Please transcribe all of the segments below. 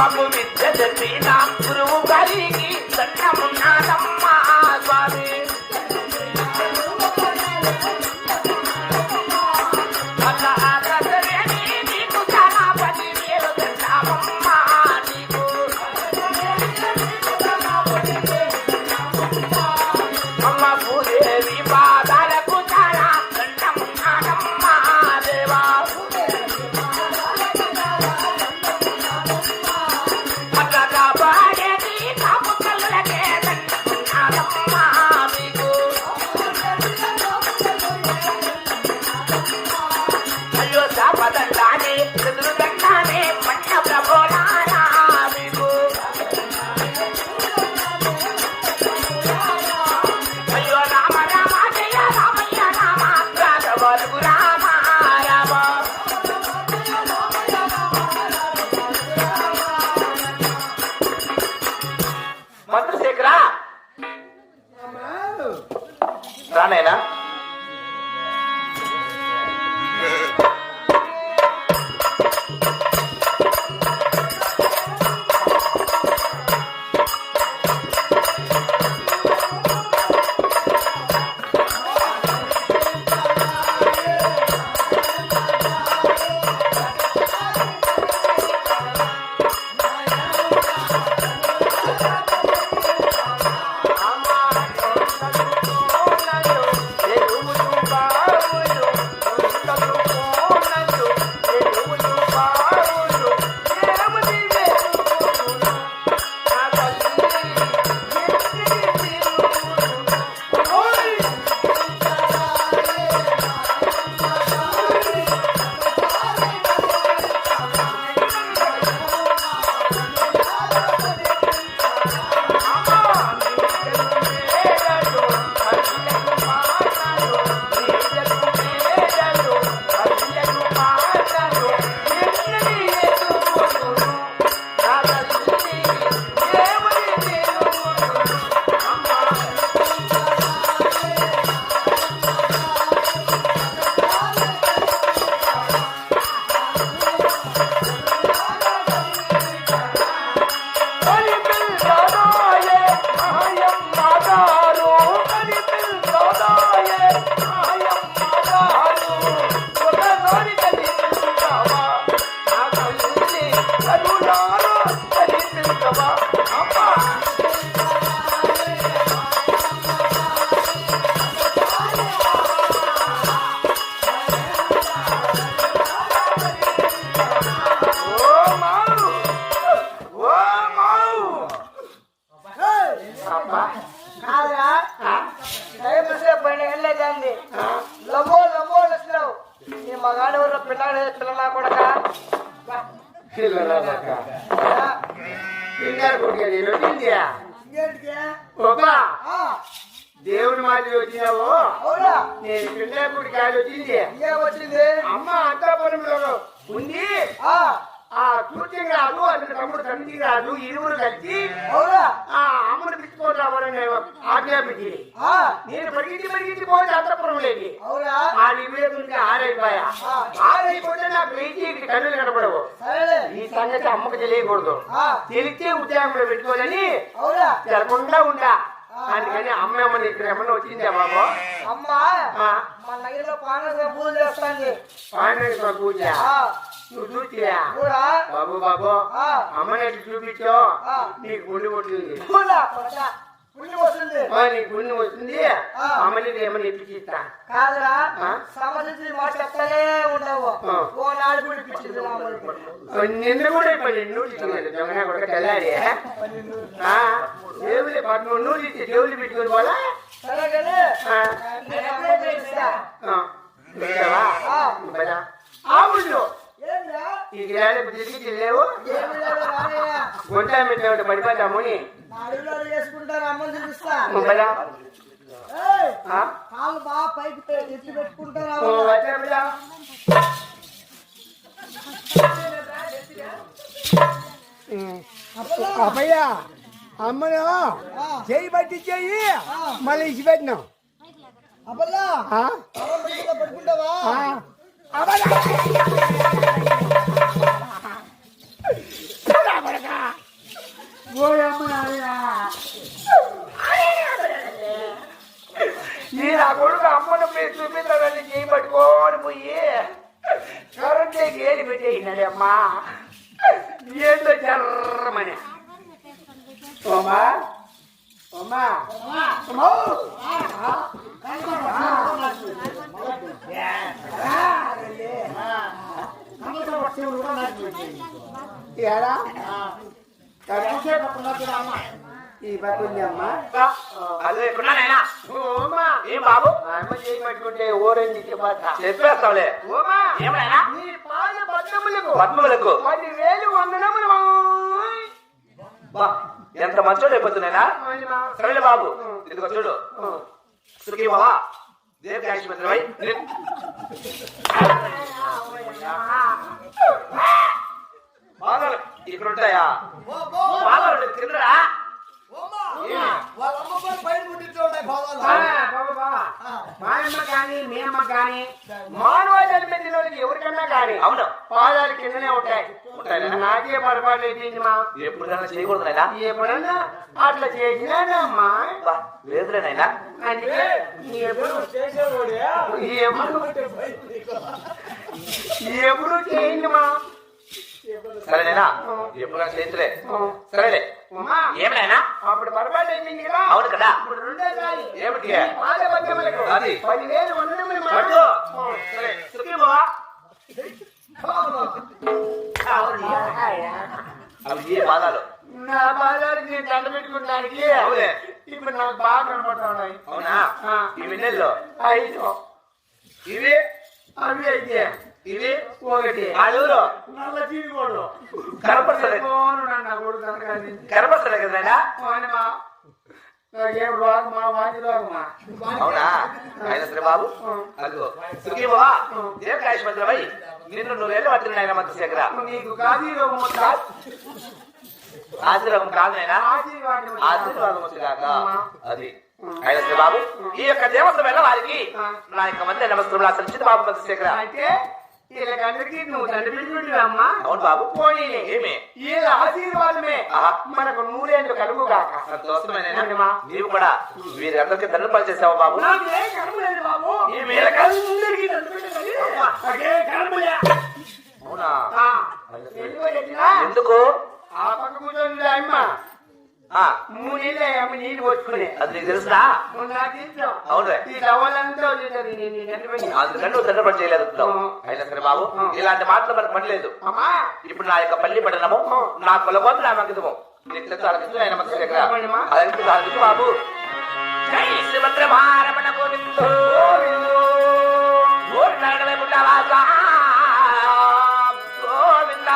পাবো దేవుని మాదిరి వచ్చినావు? నేను పిల్లకుడి కాదు వచ్చింది. వచ్చింది? అమ్మ అంతపురంలో ఉంది. ఆ. తూర్తి రాదు అతని తమ్ముడు తండ్రి రాదు ఇరువురు కలిసి ఆ అమ్మను పిచ్చుకొని రావాలని ఆజ్ఞాపించి. నేను పరిగెత్తి పరిగెత్తి పోతే అంతపురం అవునా? ఆ వివేకుంటే ఆరైపోయా. ఆరైపోతే నాకు వెయిట్ కన్నులు కనపడవు. సంగతి అమ్మకు తెలియకూడదు. తెలిస్తే ఉద్యోగంలో పెట్టుకోవాలని తెలకుండా ఉంటా అందుకని అమ్మ ఏమన్నా ఇక్కడ ఏమన్నా వచ్చిందా బాబు. అమ్మ మన పాండవ పూజ చేస్తాంది. పాండవేశ్వర పూజ. నువ్వు చూసియా? బాబు బాబు. అమ్మని ఎట్లా చూపించో? ఆ. నీకు గుండె కొట్టింది. పుణ్యం వస్తుంది ఆ, నీకు గుండె వస్తుంది ఆ. అమ్మని ఏమని ఎత్తికిస్తా కాదురా ఆ? సమస్య మాట చెప్తానే ఉండవు ఆ. ఓ నాడు కూడా పిచ్చింది మామూలు నిన్న కూడా అయిపోయింది నూటి దొంగ కొడుక తెల్లారి ఆ, దేవుడి పద్మూడు నూరు ఇచ్చి దేవుళ్ళు పెట్టుకుని పోలా సరే కానీ ఆ, నేను ఎప్పుడైతే ఇస్తా ఆ, వెళ్ళావా? ఆ. పద. ఆ ఊళ్ళో ఏంద్రా ఈ గిరాలు తిరిగి. గుంటా పెట్టిన అడవిలో వేసుకుంటారు అమ్మని చేయి బట్టి చెయ్యి మళ్ళీ ఇచ్చి పెట్టినాం అబ్బల్లా ఆ? పడుకుంటావా ఆ? అబ్బయ్య! ఓయమ్మ నాయనా. ఈ నా కొడుకు అమ్మను మీరు చూపించాలని చేయి పట్టుకోని పోయి కరెంటే గేలి పెట్టేసినాడు అమ్మా ఏందో జర్రమని ఓమా ఓమా అమ్మో! ఏరా? ఈ పక్కుంది అమ్మా అదే ఎక్కడున్నానైనా ఓమా ఏం బాబు అమ్మ చేయి పట్టుకుంటే ఓరెండి చెప్పా చెప్పేస్తావులే. పద్మములకు. పదివేలు వందనములు. బా, ఎంత మంచోడు అయిపోతున్నాయినా సరేలే బాబు. ఇదిగో చూడు. సుఖీ బాబా దీర్ఘాయుష్మంతులై బాధలు ఇక్కడ ఉంటాయా? బాధలు కిందరా వాళ్ళ అమ్మ బయట కానీ మీ అమ్మ కానీ మానవ జన్మెత్తిన వాళ్ళకి ఎవరికన్నా కానీ అవును. పాదాలు కిందనే ఉంటాయి? నాకే పొరపాటు అయిపోయింది మా ఎప్పుడైనా చేయకూడదునైనా ఎప్పుడన్నా అట్లా చేసినానమ్మా. బా లేదులేనైనా అందుకే ఎప్పుడు ఎప్పుడు ఎప్పుడు చేయండి మా సరేనేనా ఎప్పుడైనా చేతులే సరేలే. ఏమైనా అప్పుడు పొరపాటు అయిపోయింది కదా. అవును కదా. ఇప్పుడు ఏమిటి పాద పద్యములకు అది. పదివేలు వందనములు పట్టు. మాట. సరే సుఖీ బాబా అవి ఏ బాధాలు నా బాధాలు నేను దండ పెట్టుకున్నానికి. అవునే. ఇప్పుడు నాకు బాగా కనపడుతున్నాయి. అవునా? ఆ. ఇవి నెల్లో ఐదు. ఇవి? అవి అయితే. ఇవి ఒకటి. ఆడూరు నల్ల. నా కొడుకు రోగమా అవునా? ఆయన సరే బాబు అదిగో. నిన్ను నూరేళ్ళు పట్టిన ఆయన మత్స్యశేఖర నీకు కాదు రోగం? ఆశీర్వాదం కాదు నాయనా. ఆశీర్వాదం వచ్చేదాక అది. ఆయన బాబు ఈ యొక్క వెళ్ళ వారికి నా యొక్క మధ్య నమస్కారం ఆచరించింది బాబు మత్స్యశేఖర అయితే వీళ్ళకందరికీ నువ్వు తండ్రి అమ్మా అవును బాబు. పోనీ. ఏమి? ఆశీర్వాదమే. మనకు నూరేళ్ళు కలుగుగాక. సంతోషమేనైనా నీవు కూడా వీరందరికీ పని చేసావు బాబు? నాకేం కర్మ లేదు బాబు. వీళ్ళకందరికీ తండ్రి ఎందుకో ఆ పక్క కూర్చొని అమ్మ. మూడు నీళ్ళే అమ్మ నీళ్ళు పోసుకునే. అది నీకు నాకు ఈ తండ్రి పని చేయలేదు అయినా సరే బాబు ఇలాంటి మాటలు మనకు అమ్మా. ఇప్పుడు నా యొక్క పల్లి పట్టణము నా కులబంధు నా నీకు అరగించు ఆయన దగ్గర. బాబు? జై భారమణ గోవిందో. గోవింద.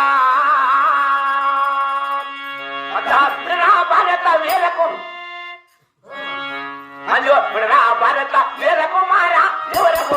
భారత వీరకు అయ్యో నా భారత వీరకు మారా ఎవరకు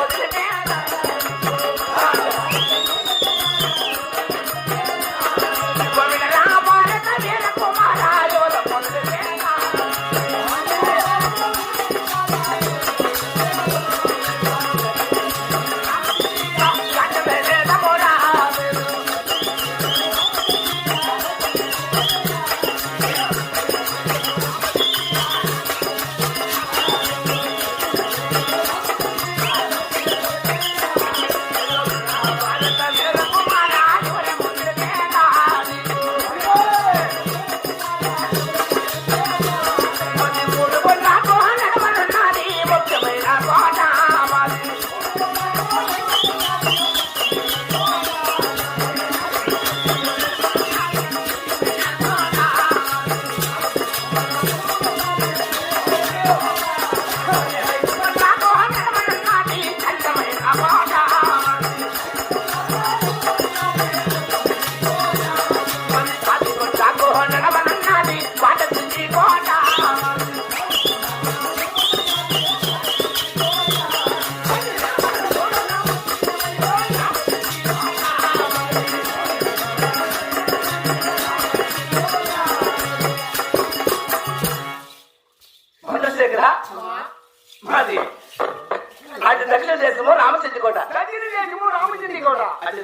ఇది కూడా. అది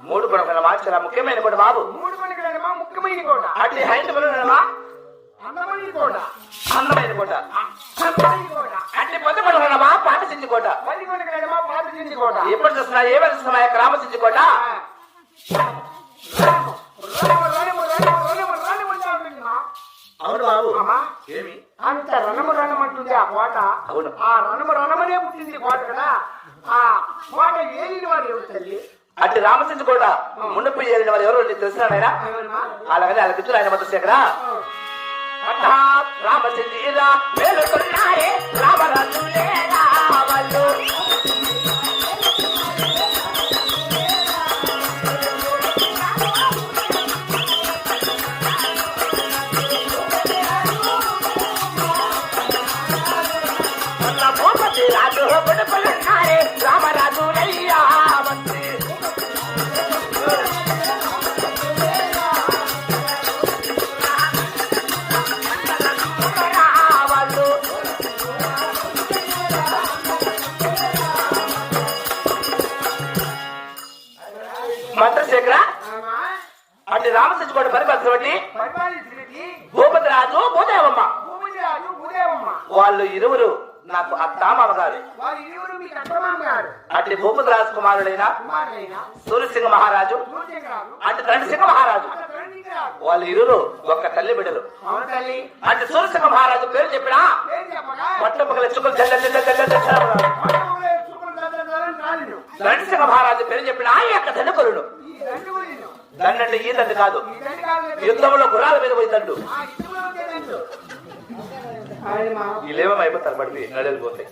మూడు గుణముల చాలా ముఖ్యమైన కూడా బాబు. మూడు గుణములనమా ముఖ్యమైన కోట. అటు హైందవులనమా అందమైన కోట. అందమైన కోట. అందమైన కోట. అంటే పొద్దుపడమా కోట పది గుణములనమా పాట చించి కోట. ఎప్పుడు చూస్తున్నా? ఏమని చూస్తున్నా? రామచించి కోట? అవును బాబు. ఏమి? అంత రణము రణమంటుంది ఆ కోట. అవును. ఆ రణము రణమనే పుట్టింది కోట కదా. ఆ కోట ఏలిన వాడు ఎవరు తల్లి? అట్టి రామసించి కోట మునుపు ఏలిన వారు ఎవరు తెలిసిన ఆయన? అలాగని అలాగే ఆయన మొత్తం శేఖరా హఠాత్ రామచంద్ర మేలుకున్నారే రామరాజులే రావలు మంత్రశేఖర అటు రామచంద్రుడు పరిపాలన బట్టి పరిపాలించినది భూపతి రాజు భూదేవమ్మ వాళ్ళు ఇరువురు నాకు అత్తామామ గారు అటు భూపతి రాజు కుమారుడైన సూర్యసింహ మహారాజు అటు రణసింహ మహారాజు. వాళ్ళు ఇరువురు ఒక్క తల్లి బిడ్డలు అటు సూర్యసింహ మహారాజు పేరు చెప్పినా పట్టపగల చుక్కలు రణసింహ మహారాజు పేరు చెప్పినా ఈ యొక్క దండు. గురిను. దండంటే ఈ దండు కాదు. దండు. యుద్ధంలో గుర్రాల మీద పోయి దండు. ఆ దండు. వీళ్ళేమో అయిపోతారు పడిపోయి నడలిపోతాయి.